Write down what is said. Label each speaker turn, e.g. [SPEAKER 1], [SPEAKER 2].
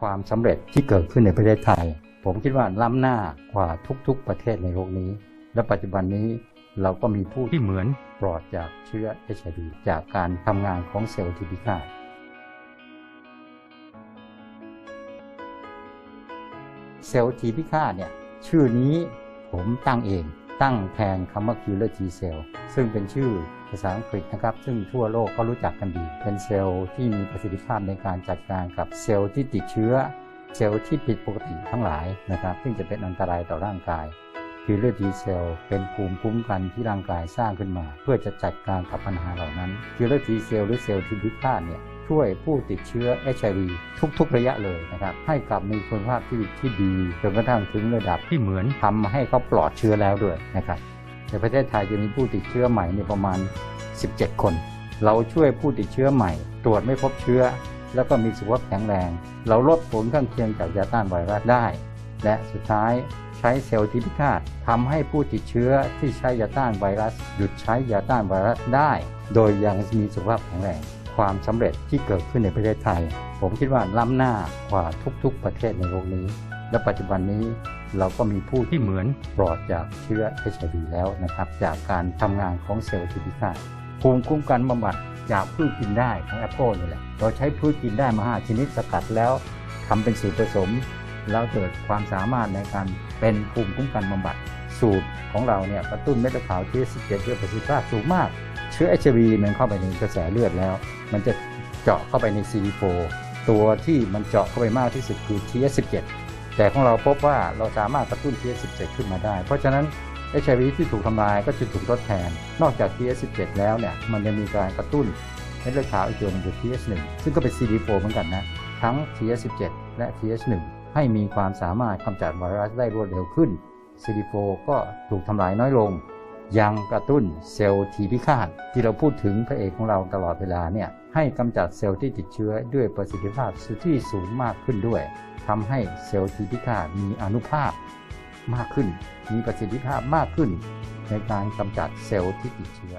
[SPEAKER 1] ความสำเร็จที่เกิดขึ้นในประเทศไทย ผมคิดว่าล้ำหน้ากว่าทุกๆประเทศในโลกนี้ และปัจจุบันนี้เราก็มีผู้ที่เหมือนปลอดจากเชื้อ HIV จากการทำงานของเซลล์ที่พิฆาตเซลล์ทีพิฆาตเนี่ยชื่อนี้ผมตั้งเอง ตั้งแทนคำว่า killer T cell ซึ่งเป็นชื่อภาษาอังกฤษนะครับ ซึ่งทั่วโลกก็รู้จักกันดี เป็นเซลล์ที่มีประสิทธิภาพในการจัดการกับเซลล์ที่ติดเชื้อ เซลล์ที่ผิดปกติทั้งหลายนะครับ ซึ่งจะเป็นอันตรายต่อร่างกาย killer T cell เป็นภูมิคุ้มกันที่ร่างกายสร้างขึ้นมา เพื่อจะจัดการกับปัญหาเหล่านั้น killer T cell หรือเซลล์ที่พิฆาตเนี่ย ช่วยผู้ติดเชื้อ HIV ทุกๆ ระยะเลยนะครับให้กลับมีคุณภาพที่ที่ดีจนกระทั่งถึงระดับที่เหมือนทำให้เขาปลอดเชื้อแล้วด้วยนะครับในประเทศไทยจะมีผู้ติดเชื้อใหม่ในประมาณ 17 คน เราช่วยผู้ติดเชื้อใหม่ ตรวจไม่พบเชื้อ แล้วก็มีสุขภาพแข็งแรง เราลดผลข้างเคียงจากยาต้านไวรัสได้ และสุดท้ายใช้เซลล์ที่พิฆาตทำให้ผู้ติดเชื้อที่ใช้ยาต้านไวรัส หยุดใช้ยาต้านไวรัสได้ โดยยังมีสุขภาพแข็งแรง ความสำเร็จที่เกิดขึ้นในประเทศไทย ผมคิดว่าล้ำหน้ากว่าทุกๆประเทศในโลกนี้ และปัจจุบันนี้เราก็มีผู้ที่เหมือนปลอดจากเชื้อ HIV แล้วนะครับ จากการทำงานของเซลล์ที่พิฆาภูมิคุ้มกันบำบัดจากพืชกินได้ของแอปเปิลนี่แหละเราใช้พืชกินได้มา5ชนิดสกัดแล้วทำเป็นสูตรผสม แล้วเกิดความสามารถในการเป็นภูมิคุ้มกันบำบัด สูตรของเราเนี่ยกระตุ้นเม็ดเลือดขาว T17 ด้วยประสิทธิภาพสูงมาก เชื้อ HIV มันเข้าไปในกระแสเลือดแล้ว มันจะเจาะเข้าไปใน CD4 ตัวที่มันเจาะเข้าไปมากที่สุดคือ TS17 แต่ของเราพบว่าเราสามารถกระตุ้น TS17 ขึ้นมาได้ เพราะฉะนั้น HIV ที่ถูกทำลายก็จะถูกทดแทน นอกจาก TS17 แล้วเนี่ยมันยังมีการกระตุ้นเม็ดเลือดขาวอีกตัวนึงคือ TS1 ซึ่งก็เป็น CD4 เหมือนกันนะ ทั้ง TS17 และ TS1 ให้มีความสามารถกำจัดไวรัสได้รวดเร็วขึ้น CD4 ก็ถูกทำลายน้อยลง ยังกระตุ้นเซลล์ทีพิฆาตที่เราพูดถึงพระเอกของเราตลอดเวลาเนี่ยให้กำจัดเซลล์ที่ติดเชื้อด้วยประสิทธิภาพที่สูงมากขึ้นด้วยทำให้เซลล์ทีพิฆาตมีอนุภาพมากขึ้น มีประสิทธิภาพมากขึ้น ในการกำจัดเซลล์ที่ติดเชื้อ